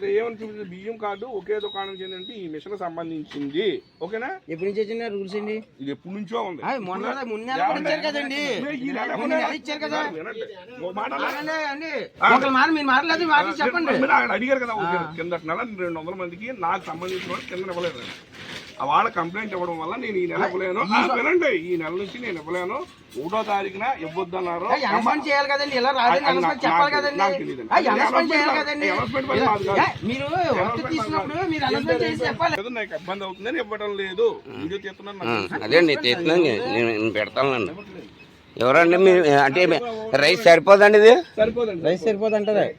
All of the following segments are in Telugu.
చూపిస్తుంది ఏమని చూపిస్తుంది? బియ్యం కార్డు ఒకే దుకాణం చెందంటే ఈ మిషన్ సంబంధించింది. ఓకేనా? ఎప్పటి నుంచి వచ్చిన రూల్స్ అండి ఇది ఎప్పటి నుంచో ఉంది. మొన్న మొన్న ఇచ్చారు కదండి. ఇచ్చారు కదా. చెప్పండి. అడిగారు కదా నెల రెండు వందల మందికి నాకు సంబంధించిన కింద ఇవ్వలేదు. వాళ్ళ కంప్లైంట్ ఇవ్వడం వల్ల నేను ఈ నెల ఇవ్వలేను. ఆ, వినండి ఈ నెల నుంచి నేను ఇవ్వలేను. ఒకటో తారీఖున ఇవ్వద్దన్నారు. అనౌన్స్మెంట్ చేయాలి కదండి. ఇలా చెప్పాలి మీరు తీసినప్పుడు మీరు చేసి చెప్పాలి. నాకు ఇబ్బంది అవుతుందని ఇవ్వడం లేదు. వీడియో తీస్తున్నాను. అదే అండి తెస్తున్నాను. నేను పెడతానండి ఎవరండి మీరు? అంటే రైస్ సరిపోదండి ఇది? సరిపోదండి. రైస్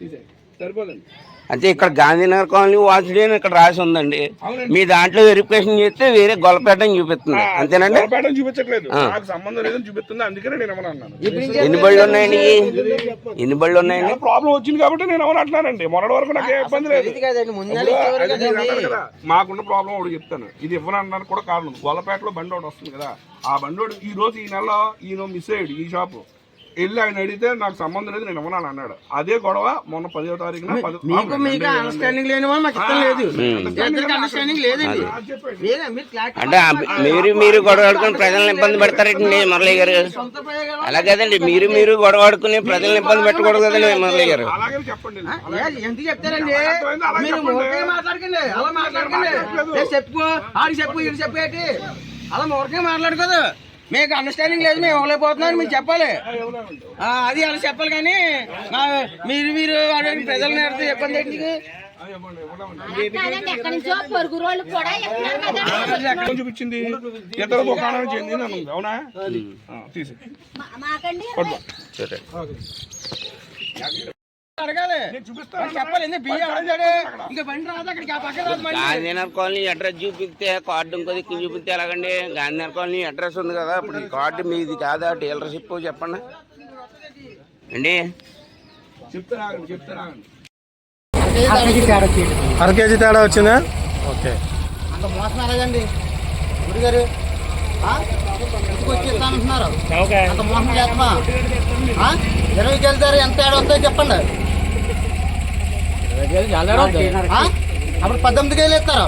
తీసేయ్. సరిపోదండి. అంటే ఇక్కడ గాంధీనగర్ కాలనీ వాసుడే అని ఇక్కడ రాసి ఉందండి. మీ దాంట్లో వెరిఫికేషన్ చేస్తే వేరే గొల్లపేట అని చూపిస్తుంది. అంతేనండి? చూపించట్లేదు. నాకు సంబంధం లేదని చూపిస్తుంది. అందుకనే నేను ఎన్ని బళ్ళు ఉన్నాయండి? ఎన్ని బళ్ళు ఉన్నాయండి? ప్రాబ్లం వచ్చింది కాబట్టి నేను ఎవరు అంటున్నానండి మొన్నటి వరకు నాకు ఏ ఇబ్బంది లేదు. మాకున్న ప్రాబ్లం ఒకటి చెప్తాను. ఇది ఇవ్వను అనడానికి కూడా కారణం గొల్లపేటలో బండి ఒకటి వస్తుంది కదా. ఆ బండి ఈ రోజు ఈ నెల ఈయన మిస్ అయ్యాడు ఈ షాపు. వెళ్ళి ఆయన అడిగితే నాకు సంబంధం లేదు నేను ఇవ్వనాను అన్నాడు. అదే గొడవ మొన్న పదో తారీఖున పది- మీకు మీకు అండర్స్టాండింగ్ లేని వాళ్ళు మాకు ఇష్టం లేదు. ఇద్దరికి అండర్స్టాండింగ్ లేదండి నాకు చెప్పండి మీరే. మీరు క్లారిటీ అంటే ఆ మీరు మీరు గొడవ ఆడుకుని ప్రజలను ఇబ్బంది పెడతారండి మురళి గారు? సొంత ప్రయోగాలు అలా కదండి. మీరు మీరు గొడవ ఆడుకుని ప్రజలను ఇబ్బంది పెట్టకూడదు కదండి మురళి గారు. అలాగే చెప్పండి. ఏ, ఎందుకు చెప్తారండి? అర్థమైంది, అలా మీరు చెప్పండి. మూర్ఖంగా మాట్లాడకండి. అలా మాట్లాడకండి. మాట్లాడట్లేదు. ఏ చెప్పు. ఆడికి చెప్పు ఇది చెప్పు ఏంటి? అలా మూర్ఖంగా మాట్లాడుకోదు మీకు అండర్స్టాండింగ్ లేదు మేము ఇవ్వలేకపోతున్నాం మీకు చెప్పాలి. ఆ, అది అలా చెప్పాలి కానీ నా- మీరు మీరు అడగండి ప్రజలు నేర్పితే ఇబ్బంది ఏంటి చూపించింది. ఇతర దుకాణానికి చెందింది అవునా? ఆ, తీసి అడగాలి. నేను చూపిస్తాను. చెప్పాలి ఎందుకు బియ్యం అడుగుతాడు ఇంకా బండి రాదు అక్కడికి ఆ పక్క రాదు మళ్ళీ గాంధీనగర్ కాలనీ అడ్రస్ చూపిస్తే కార్డు ఇంకో దిక్కు చూపిస్తే ఎలాగండి? గాంధీనగర్ కాలనీ అడ్రస్ ఉంది కదా ఇప్పుడు ఈ కార్డు మీది కాదా? డీలర్షిప్ చెప్పండి. అండి అర కేజీ తేడా వచ్చిందా? ఓకే. అంత మోసం ఎలాగండి అంత మోసం చేస్తామా? ఇరవైకి వెళ్తారు ఎంత ఏడు వస్తాయో చెప్పండి? అప్పుడు పద్దెనిమిదికి వెళ్ళి ఇస్తారు.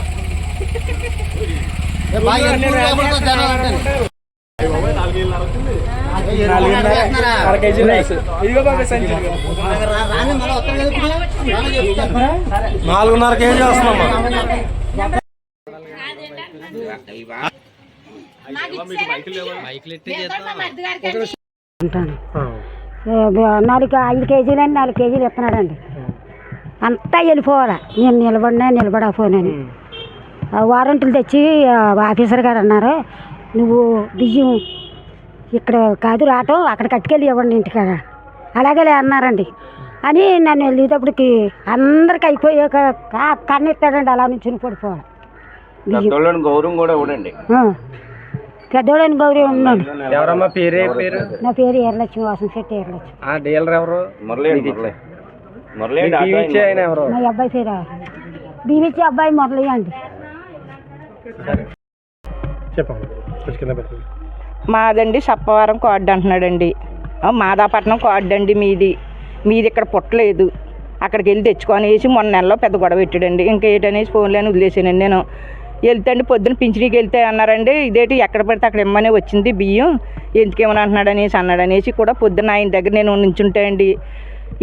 నాలుగున్నర కేజీ వస్తున్నామ్మా అండి. నాలుగు ఐదు కేజీలని నాలుగు కేజీలు ఇస్తున్నాడండి అంతా వెళ్ళిపోవాలా. నేను నిలబడినా నిలబడకపోయినాను. ఆ వారంటీలు తెచ్చి ఆఫీసర్ గారు అన్నారు నువ్వు బియ్యం ఇక్కడ కాదు రావటం అక్కడ కట్టుకెళ్ళి ఇవ్వండి ఇంటికాడ. అలాగే అన్నారండి. అని నన్ను వెళ్ళేటప్పటికి అందరికి అయిపోయాక కా- కన్నెత్తాడండి అలా నుంచి పడిపోవాలి. గౌరవం కూడా ఇవ్వడండి. ఆ. పెద్దోడని గౌరీ ఉన్నాడు ఎవరమ్మా పేరే పేరు? నా పేరు ఎర్లక్ష్మి వాసం శెట్టి ఎర్లక్ష్మి ఆ డీలర్ ఎవరు? మురళి. మురళి మురళి మీకు ఇచ్చే ఆయన ఎవరు? మా అబ్బాయి పేరు బీబీసీ అబ్బాయి మురళి అండి. చెప్పమ్మా. కొంచెం కింద పెట్టండి. మాదండి సప్పవరం కార్డు అంటున్నాడండి. ఆ, మాదాపట్నం కార్డు అండి మీది. మీది ఇక్కడ పుట్టలేదు. అక్కడికి వెళ్ళి తెచ్చుకొనేసి మొన్న నెలలో పెద్ద గొడవ పెట్టాడండి. ఇంకా ఏంటనేసి ఫోన్లోనే వదిలేసానండి నేను. వెళ్తే అండి పొద్దున్న పింఛనీకి వెళ్తే అన్నారండి ఇదేంటి ఎక్కడ పడితే అక్కడ ఇమ్మనే వచ్చింది బియ్యం. ఎందుకేమని అంటున్నాడు అనేసి అన్నాడు అనేసి కూడా పొద్దున్న ఆయన దగ్గర నేను నుంచుంటే అండి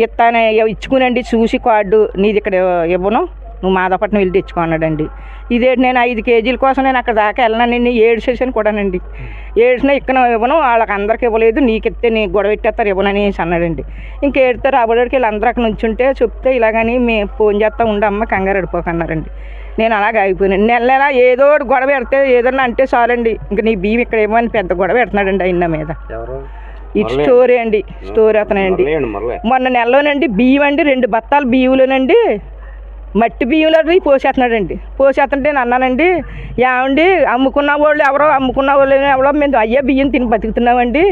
ఇస్తానే ఇచ్చుకునండి చూసి కార్డు నీది ఇక్కడ ఇవ్వను నువ్వు మాదాపట్నం వెళ్ళి తెచ్చుకున్నాడండి. ఇదేంటి నేను ఐదు కేజీల కోసం నేను అక్కడ దాకా వెళ్ళనండి ఏడ్చేసాను కూడానండి. ఏడ్చినా ఇక్కడ ఇవ్వను వాళ్ళకి అందరికి ఇవ్వలేదు నీకు ఇస్తే నీ గొడవ పెట్టేస్తారు ఇవ్వనని అన్నాడండి. ఇంకా ఏడితే వెళ్ళి అందరు అక్కడ నుంచుంటే చెప్తే ఇలాగని మేము ఫోన్ చేస్తా ఉండమ్మ కంగారు అడిపోకన్నారండి నేను అలాగ అయిపోయినాను నెల నెల ఏదో ఒకటి గొడవ పెడితే ఏదన్నా అంటే చాలండి. ఇంక నీ బియ్యం ఇక్కడ ఏమని పెద్ద గొడవ పెడుతున్నాడండి ఆయన మీద. ఎవరు? ఇటు స్టోరీ అండి స్టోరీ అతనండి మొన్న నెలలోనండి బియ్యం అండి రెండు బత్తాలు బియ్యంలోనండి మట్టి బియ్యంలో పోసేస్తున్నాడండి. పోసేస్తుంటే నేను అన్నానండి ఏమండి అమ్ముకున్న వాళ్ళు ఎవరో అమ్ముకున్న వాళ్ళు ఎవరో మేము అయ్యే బియ్యం తిని బతుకుతున్నామండి.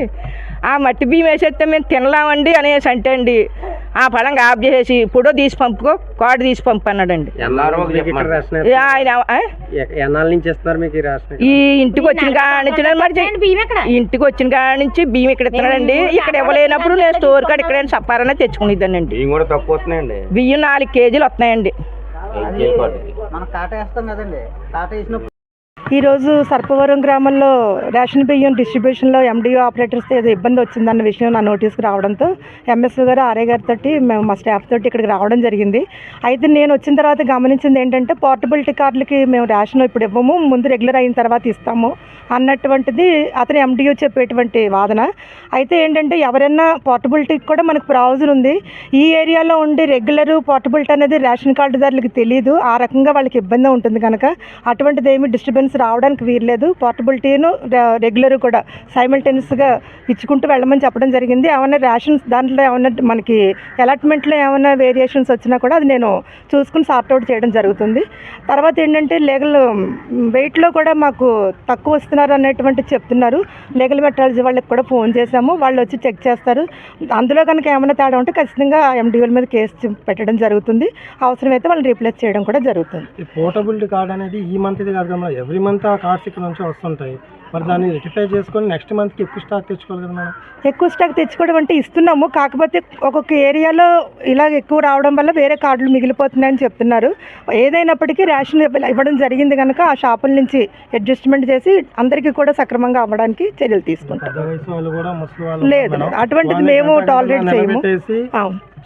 ఆ మట్టి బియ్యం వేసేస్తే మేము తినలేమండి అనేసి అంటే అండి ఆ పడంగా ఆఫ్ చేసేసి ఫోటో తీసి పంపుకో కార్డు తీసి పంపు అన్నాడండి ఆయన నుంచి ఈ ఇంటికి వచ్చిన కానించి మరి బియ్యం ఎక్కడ? ఈ ఇంటికి వచ్చిన కాడ నుంచి బియ్యం ఇక్కడ ఇస్తున్నాడండి. ఇక్కడ ఇవ్వలేనప్పుడు నేను స్టోర్ కాడ ఇక్కడ సప్పారనే తెచ్చుకునేదానండి బియ్యం కూడా తక్కువ వస్తున్నాయండి. బియ్యం నాలుగు కేజీలు వస్తున్నాయండి. ఈరోజు సర్పవరం గ్రామంలో రేషన్ బియ్యం డిస్ట్రిబ్యూషన్లో ఎండిఓ ఆపరేటర్స్ ఏదో ఇబ్బంది వచ్చిందన్న విషయం నా నోటీస్కి రావడంతో ఎంఎస్ఓ గారు ఆర్ఏ గారితో మేము మా స్టాఫ్ తోటి ఇక్కడికి రావడం జరిగింది. అయితే నేను వచ్చిన తర్వాత గమనించింది ఏంటంటే పోర్టబిలిటీ కార్డులకి మేము రేషన్ ఇప్పుడు ఇవ్వము ముందు రెగ్యులర్ అయిన తర్వాత ఇస్తాము అన్నటువంటిది అతను ఎండిఓ చెప్పేటువంటి వాదన. అయితే ఏంటంటే ఎవరైనా పోర్టబిలిటీకి కూడా మనకు ప్రావజన్ ఉంది. ఈ ఏరియాలో ఉండి రెగ్యులర్ పోర్టబిలిటీ అనేది రేషన్ కార్డుదారులకు తెలియదు ఆ రకంగా వాళ్ళకి ఇబ్బంది ఉంటుంది కనుక అటువంటిది ఏమి డిస్టర్బెన్స్ రావడానికి వీర్లేదు పోర్టబిలిటీను రెగ్యులర్ కూడా సైమల్టేనియస్గా ఇచ్చుకుంటూ వెళ్ళమని చెప్పడం జరిగింది. ఏమైనా రేషన్స్ దాంట్లో ఏమైనా మనకి అలాట్మెంట్లో ఏమైనా వేరియేషన్స్ వచ్చినా కూడా అది నేను చూసుకుని సార్ట్అవుట్ చేయడం జరుగుతుంది. తర్వాత ఏంటంటే లీగల్ వెయిట్లో కూడా మాకు తక్కువ వస్తున్నారు అనేటువంటి చెప్తున్నారు. లీగల్ మెట్రాలజీ వాళ్ళకి కూడా ఫోన్ చేశాము. వాళ్ళు వచ్చి చెక్ చేస్తారు. అందులో కనుక ఏమైనా తేడా ఉంటే ఖచ్చితంగా ఎండిఓల మీద కేసు పెట్టడం జరుగుతుంది. అవసరమైతే వాళ్ళని రీప్లేస్ చేయడం కూడా జరుగుతుంది. పోర్టబిలిటీ కార్డ్ అనేది ఈ మంత్ కాదు ఎవ్రీ మంత్ ఆ కార్డ్స్ ఇక్కడ నుంచి వస్తుంటాయి. మరి దాన్ని రెటిఫై చేసుకొని నెక్స్ట్ మంత్కి ఎక్కువ స్టాక్ తెచ్చుకోవాలి కదా మేడం? ఎక్కువ స్టాక్ తెచ్చుకోవడం అంటే ఇస్తున్నాము. కాకపోతే ఒక్కొక్క ఏరియాలో ఇలా ఎక్కువ రావడం వల్ల వేరే కార్డులు మిగిలిపోతున్నాయని చెప్తున్నారు. ఏదైనప్పటికీ రేషన్ ఇవ్వ- ఇవ్వడం జరిగింది కనుక ఆ షాపుల నుంచి అడ్జస్ట్మెంట్ చేసి అందరికీ కూడా సక్రమంగా అవ్వడానికి చర్యలు తీసుకుంటాం. లేదు. అటువంటిది మేము tolerate చేయము.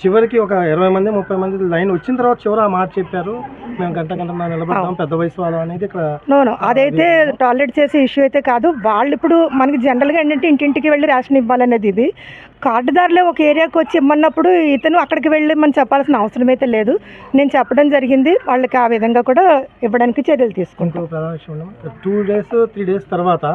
చివరికి ఒక ఇరవై మంది ముప్పై మంది లైన్ వచ్చిన తర్వాత చివరి ఆ మాట చెప్పారు. మేము గంట గంట నిలబడతాం పెద్ద వయసు వాళ్ళు అనేది ఇక్కడ నోను అదైతే టాలరేట్ చేసే ఇష్యూ అయితే కాదు. వాళ్ళు ఇప్పుడు మనకి జనరల్గా ఏంటంటే ఇంటింటికి వెళ్ళి రేషన్ ఇవ్వాలనేది ఇది. కార్డుదారులే ఒక ఏరియాకి వచ్చి ఇమ్మన్నప్పుడు ఇతను అక్కడికి వెళ్ళి మనం చెప్పాల్సిన అవసరం అయితే లేదు. నేను చెప్పడం జరిగింది. వాళ్ళకి ఆ విధంగా కూడా ఇవ్వడానికి చర్యలు తీసుకుంటాం. టూ డేస్ త్రీ డేస్ తర్వాత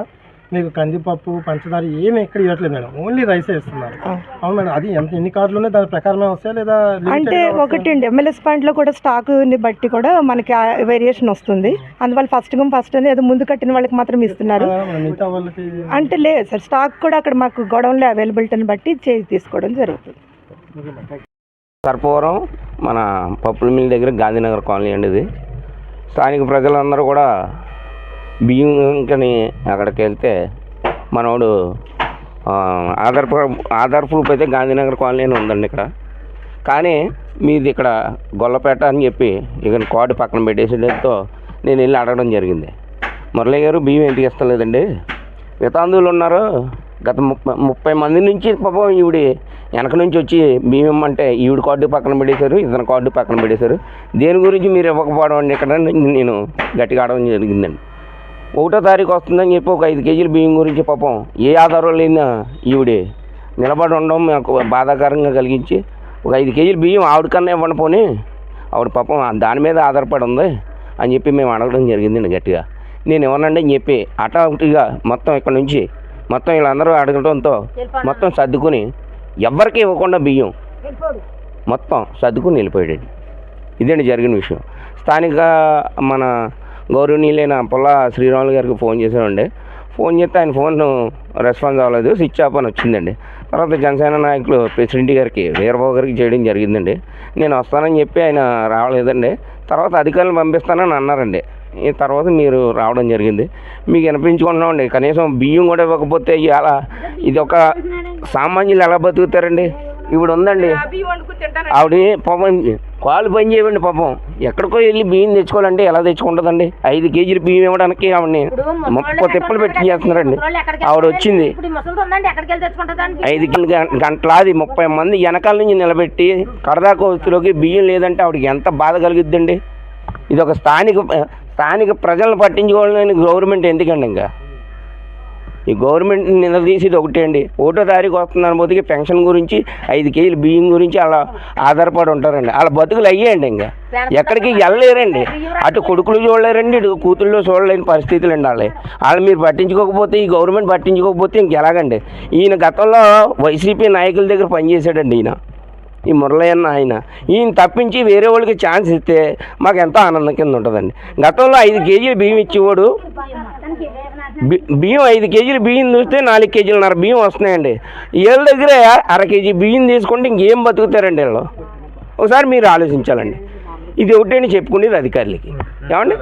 మీకు కందిపప్పు పంచదార ఏమి ఎక్కడ ఇవ్వట్లేదు మేడం. ఓన్లీ రైసే ఇస్తున్నారు. అవును మేడం అది ఎంత ఎన్ని కార్డులు ఉన్నాయి దాని ప్రకారమే వస్తాయా లేదా అంటే? ఒకటి అండి ఎమ్మెల్యేస్ పాయింట్లో కూడా స్టాక్ని బట్టి కూడా మనకి వేరియేషన్ వస్తుంది. అందువల్ల ఫస్ట్ గమ్ ఫస్ట్ అని ఏదో ముందు కట్టిన వాళ్ళకి మాత్రం ఇస్తున్నారు. అంటే లేదు సార్ స్టాక్ కూడా అక్కడ మాకు గొడవలో అవైలబిలిటీని బట్టి చేసి తీసుకోవడం జరుగుతుంది. సర్పవరం మన పప్పుల మిల్ దగ్గర గాంధీనగర్ కాలనీ అండి ఇది. స్థానిక ప్రజలందరూ కూడా బియ్యంకని అక్కడికి వెళ్తే మనోడు ఆధార్ ఆధార్ ప్రూఫ్ అయితే గాంధీనగర్ కాలనీ అని ఉందండి ఇక్కడ. కానీ మీది ఇక్కడ గొల్లపేట అని చెప్పి ఇక కార్డు పక్కన పెట్టేసేటతో నేను వెళ్ళి అడగడం జరిగింది. మురళి గారు బియ్యం ఎందుకు ఇస్తలేదండి వితాంధువులు ఉన్నారు. గత ముప్పై ముప్పై మంది నుంచి పాపం ఈవిడి వెనక నుంచి వచ్చి బియ్యం ఇమ్మంటే ఈవిడ కార్డు పక్కన పెట్టేశారు ఇతని కార్డు పక్కన పెట్టేశారు. దేని గురించి మీరు ఇవ్వకపోవడం అండి ఇక్కడ? నేను గట్టిగా ఆడడం జరిగిందండి. ఒకటో తారీఖు వస్తుందని చెప్పి ఒక ఐదు కేజీల బియ్యం గురించి పాపం ఏ ఆధారం లేని ఈవిడే. నిలబడి ఉండడం మాకు బాధాకరంగా కలిగించి ఒక ఐదు కేజీల బియ్యం ఆవిడకన్నా ఇవ్వండి పోనీ. ఆవిడ పాపం దాని మీద ఆధారపడి ఉంది అని చెప్పి మేము అడగడం జరిగిందండి గట్టిగా. నేను ఇవ్వనండి అని చెప్పి అటాటిగా మొత్తం ఇక్కడ నుంచి మొత్తం వీళ్ళందరూ అడగడంతో మొత్తం సర్దుకుని ఎవరికి ఇవ్వకుండా బియ్యం మొత్తం సర్దుకుని వెళ్ళిపోయాడు ఇదండి జరిగిన విషయం. స్థానిక మన గౌరవనీయులైన పుల్ల శ్రీరాములు గారికి ఫోన్ చేశానండి. ఫోన్ చేస్తే ఆయన ఫోన్ రెస్పాన్స్ అవ్వలేదు. స్విచ్ ఆఫ్ అని వచ్చిందండి. తర్వాత జనసేన నాయకులు ప్రెసిడెంట్ గారికి వీరబాబు గారికి చేయడం జరిగిందండి. నేను వస్తానని చెప్పి ఆయన రావలేదండి. తర్వాత అధికారులను పంపిస్తానని అన్నారండి. ఈ తర్వాత మీరు రావడం జరిగింది. మీకు వినిపించుకుంటున్నామండి. కనీసం బియ్యం కూడా ఇవ్వకపోతే ఇలా ఇది ఒక సామాన్యులు ఎలా బతుకుతారండి? ఇప్పుడు ఉందండి ఆవిడ పాపం కాలు పని చేయవండి పాపం. ఎక్కడికో వెళ్ళి బియ్యం తెచ్చుకోవాలంటే ఎలా తెచ్చుకుంటుందండి? ఐదు కేజీలు బియ్యం ఇవ్వడానికి ఆవిడని ముప్పై తిప్పలు పెట్టి చేస్తున్నారండి. ఆవిడ వచ్చింది. ఐదు గంట- గంటలాది ముప్పై మంది వెనకాల నుంచి నిలబెట్టి కడదాకా వస్తులోకి బియ్యం లేదంటే ఆవిడకి ఎంత బాధ కలుగుద్దండి? ఇది ఒక స్థానిక స్థానిక ప్రజలను పట్టించుకోవాలని గవర్నమెంట్ ఎందుకండి ఇంకా? ఈ గవర్నమెంట్ నిలదీసేది ఒకటే అండి. ఒకటో తారీఖు వస్తుందని పోతే పెన్షన్ గురించి ఐదు కేజీలు బియ్యం గురించి అలా ఆధారపడి ఉంటారండి. వాళ్ళ బతుకులు అయ్యాయండి ఇంకా. ఎక్కడికి వెళ్ళలేరండి. అటు కొడుకులు చూడలేరండి ఇటు కూతుళ్ళు చూడలేని పరిస్థితులు అండి వాళ్ళే. వాళ్ళు మీరు పట్టించుకోకపోతే ఈ గవర్నమెంట్ పట్టించుకోకపోతే ఇంకెలాగండి? ఈయన గతంలో వైసీపీ నాయకుల దగ్గర పనిచేశాడండి ఈయన. ఈ మురళయ్యన్న ఆయన. ఈయన తప్పించి వేరే వాళ్ళకి ఛాన్స్ ఇస్తే మాకు ఎంతో ఆనందం కింద ఉంటుందండి. గతంలో ఐదు కేజీలు బియ్యం ఇచ్చేవాడు. బి- బియ్యం ఐదు కేజీలు బియ్యం చూస్తే నాలుగు కేజీలన్నర బియ్యం వస్తున్నాయండి. వీళ్ళ దగ్గరే అర కేజీ బియ్యం తీసుకుంటే ఇంకేం బతుకుతారండి వీళ్ళు? ఒకసారి మీరు ఆలోచించాలండి. ఇది ఒకటేని చెప్పుకునేది అధికారులకి. ఏమండి?